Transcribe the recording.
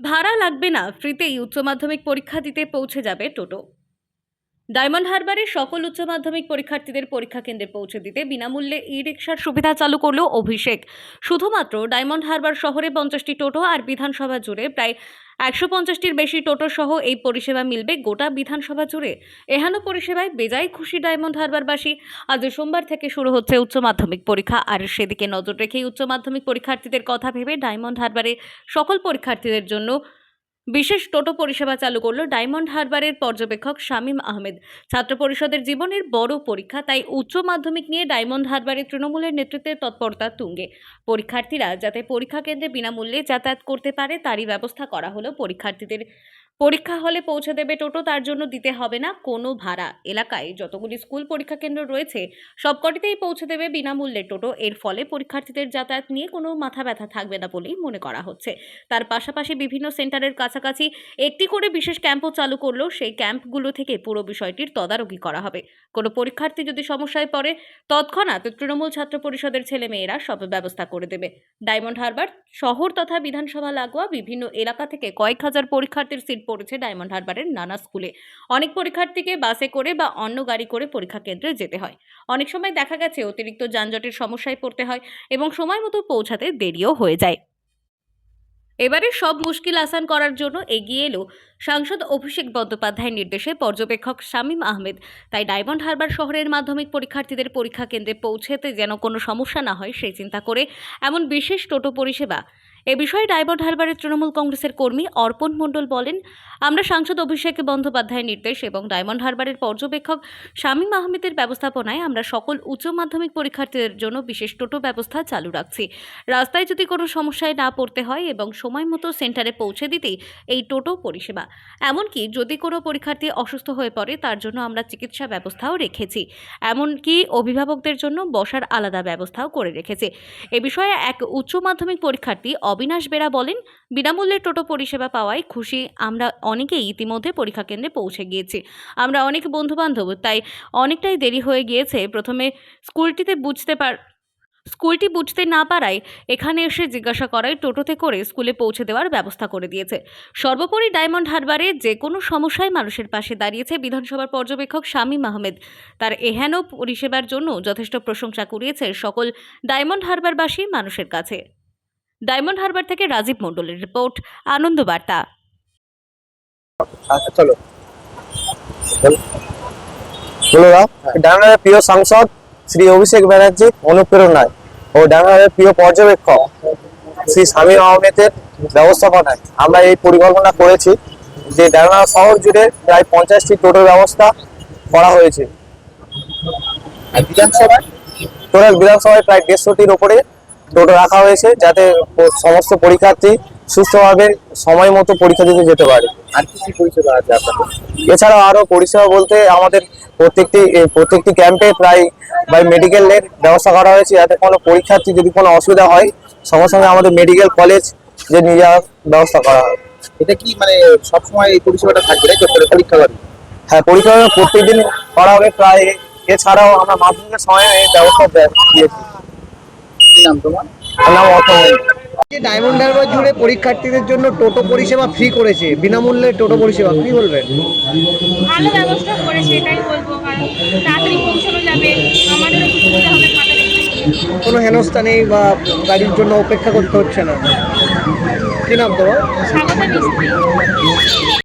ভাড়া লাগবে না, ফ্রিতেই উচ্চ মাধ্যমিক পরীক্ষা দিতে পৌঁছে যাবে টোটো। ডায়মন্ড হারবারে সকল উচ্চ মাধ্যমিক পরীক্ষার্থীদের পরীক্ষা কেন্দ্রে পৌঁছে দিতে বিনামূল্যে ই রিক্সার সুবিধা চালু করল অভিষেক। শুধুমাত্র ডায়মন্ড হারবার শহরে পঞ্চাশটি টোটো আর বিধানসভা জুড়ে প্রায় একশো পঞ্চাশটির বেশি টোটো সহ এই পরিষেবা মিলবে গোটা বিধানসভা জুড়ে। এহেন পরিষেবায় বেজাই খুশি ডায়মন্ড হারবারবাসী আজ সোমবার থেকে শুরু হচ্ছে উচ্চ মাধ্যমিক পরীক্ষা। আর সেদিকে নজর রেখেই উচ্চ মাধ্যমিক পরীক্ষার্থীদের কথা ভেবে ডায়মন্ড হারবারে সকল পরীক্ষার্থীদের জন্য বিশেষ টোটো পরিষেবা চালু করল ডায়মন্ড হারবারের পর্যবেক্ষক শামীম আহমেদ। ছাত্র পরিষদের জীবনের বড় পরীক্ষা, তাই উচ্চ মাধ্যমিক নিয়ে ডায়মন্ড হারবারের তৃণমূলের নেতৃত্বে তৎপরতা তুঙ্গে। পরীক্ষার্থীরা যাতে পরীক্ষা কেন্দ্রে বিনামূল্যে যাতায়াত করতে পারে, তারই ব্যবস্থা করা হলো পরীক্ষার্থীদের। পরীক্ষা হলে পৌঁছে দেবে টোটো, তার জন্য দিতে হবে না কোনো ভাড়া। এলাকায় যতগুলি স্কুল পরীক্ষা কেন্দ্র রয়েছে, সবকটিতেই পৌঁছে দেবে বিনামূল্যে টোটো। এর ফলে পরীক্ষার্থীদের যাতায়াত নিয়ে কোনো মাথা ব্যথা থাকবে না বলেই মনে করা হচ্ছে। তার পাশাপাশি বিভিন্ন সেন্টারের কাছাকাছি একটি করে বিশেষ ক্যাম্পও চালু করলেও সেই ক্যাম্পগুলো থেকে পুরো বিষয়টির তদারকি করা হবে। কোনো পরীক্ষার্থী যদি সমস্যায় পড়ে, তৎক্ষণাৎ তৃণমূল ছাত্র পরিষদের ছেলেমেয়েরা সব ব্যবস্থা করে দেবে। ডায়মন্ড হারবার শহর তথা বিধানসভা লাগোয়া বিভিন্ন এলাকা থেকে কয়েক হাজার পরীক্ষার্থীর সিট পড়েছে ডায়মন্ড হারবারের নানা স্কুলে। অনেক পরীক্ষার্থীকে বাসে করে বা অন্য গাড়ি করে পরীক্ষা কেন্দ্রে যেতে হয়। অনেক সময় দেখা গেছে অতিরিক্ত যানজটের সমস্যায় পড়তে হয় এবং সময় মতো পৌঁছাতে দেরিও হয়ে যায়। এবারে সব মুশকিল আসান করার জন্য এগিয়ে এলো সাংসদ অভিষেক বন্দ্যোপাধ্যায়ের নির্দেশে পর্যবেক্ষক শামীম আহমেদ। তাই ডায়মন্ড হারবার শহরের মাধ্যমিক পরীক্ষার্থীদের পরীক্ষা কেন্দ্রে পৌঁছেতে যেন কোনো সমস্যা না হয় সেই চিন্তা করে এমন বিশেষ টোটো পরিষেবা এ বিষয়ে ডায়মন্ড হারবারের তৃণমূল কংগ্রেসের কর্মী অর্পণ মণ্ডল বলেন, আমরা সাংসদ অভিষেক বন্দ্যোপাধ্যায়ের নির্দেশ এবং ডায়মন্ড হারবারের পর্যবেক্ষক শামীম আহমেদের ব্যবস্থাপনায় আমরা সকল উচ্চ মাধ্যমিক পরীক্ষার্থীদের জন্য বিশেষ টোটো ব্যবস্থা চালু রাখছি। রাস্তায় যদি কোনো সমস্যায় না পড়তে হয় এবং সময় মতো সেন্টারে পৌঁছে দিতেই এই টোটো পরিষেবা। এমনকি যদি কোনো পরীক্ষার্থী অসুস্থ হয়ে পড়ে, তার জন্য আমরা চিকিৎসা ব্যবস্থাও রেখেছি। এমনকি অভিভাবকদের জন্য বসার আলাদা ব্যবস্থাও করে রেখেছি। এ বিষয়ে এক উচ্চ মাধ্যমিক পরীক্ষার্থী অবিনাশ বেরা বলেন, বিনামূল্যে টোটো পরিষেবা পাওয়ায় খুশি। আমরা অনেকেই ইতিমধ্যে পরীক্ষা কেন্দ্রে পৌঁছে গিয়েছি। আমরা অনেক বন্ধুবান্ধব, তাই অনেকটাই দেরি হয়ে গিয়েছে। প্রথমে স্কুলটিতে বুঝতে পার, স্কুলটি বুঝতে না পারায় এখানে এসে জিজ্ঞাসা করায় টোটোতে করে স্কুলে পৌঁছে দেওয়ার ব্যবস্থা করে দিয়েছে। সর্বোপরি ডায়মন্ড হারবারে যে কোনো সমস্যায় মানুষের পাশে দাঁড়িয়েছে বিধানসভার পর্যবেক্ষক শামীম আহমেদ তার এহেন পরিষেবার জন্য যথেষ্ট প্রশংসা কুড়িয়েছে সকল ডায়মন্ড হারবারবাসী মানুষের কাছে। ডায়মন্ড হারবার থেকে রাজীব মণ্ডলের রিপোর্ট আনন্দ বার্তা আচ্ছা চলো। ডানারের প্রিয় সাংসদ শ্রী অভিষেক ব্যানার্জি অনুপ্রেরণায় ও ডানারের প্রিয় পর্যবেক্ষক শ্রী স্বামী আহমেদের ব্যবস্থাপনায় আমরা এই পরিকল্পনা করেছি যে ডানা শহর জুড়ে প্রায় পঞ্চাশটি টোটোর ব্যবস্থা করা হয়েছে। আর বিধানসভায়? টোটাল বিধানসভায় প্রায় দেড়শোটির ওপরে টোটো রাখা হয়েছে যাতে সমস্ত পরীক্ষার্থী সুস্থভাবে সময় মতো পরীক্ষা দিতে যেতে পারে। আর কি কি পরিষেবা আছে আপনাদের? এছাড়াও আরও পরিষেবা বলতে আমাদের প্রত্যেকটি প্রত্যেকটি ক্যাম্পে প্রায় বাই মেডিকেলের ব্যবস্থা করা হয়েছে যাতে কোনো পরীক্ষার্থী যদি কোনো অসুবিধা হয় সঙ্গে সঙ্গে আমাদের মেডিকেল কলেজ যে নিয়ে যাওয়ার ব্যবস্থা করা হয়। এটা কি মানে সবসময় এই পরিষেবাটা থাকবে তাই তো পরীক্ষা হ্যাঁ পরীক্ষা প্রত্যেকদিন করা হবে প্রায়। এছাড়াও আমরা মাধ্যমিকের সময় এই ব্যবস্থা দিয়েছি। কি নাম তোমার নাম ডায়মন্ড হারবার জুড়ে পরীক্ষার্থীদের জন্য টোটো পরিষেবা ফ্রি করেছে বিনামূল্যে টোটো পরিষেবা কি বলবেন? ভালো ব্যবস্থা করেছে এটাই বলব কারণ তাড়াতাড়ি পৌঁছানো যাবে আমাদেরও সুবিধা হবে কোনো হেনস্থা নেই বা গাড়ির জন্য অপেক্ষা করতে হচ্ছে না। কি নাম তোমার?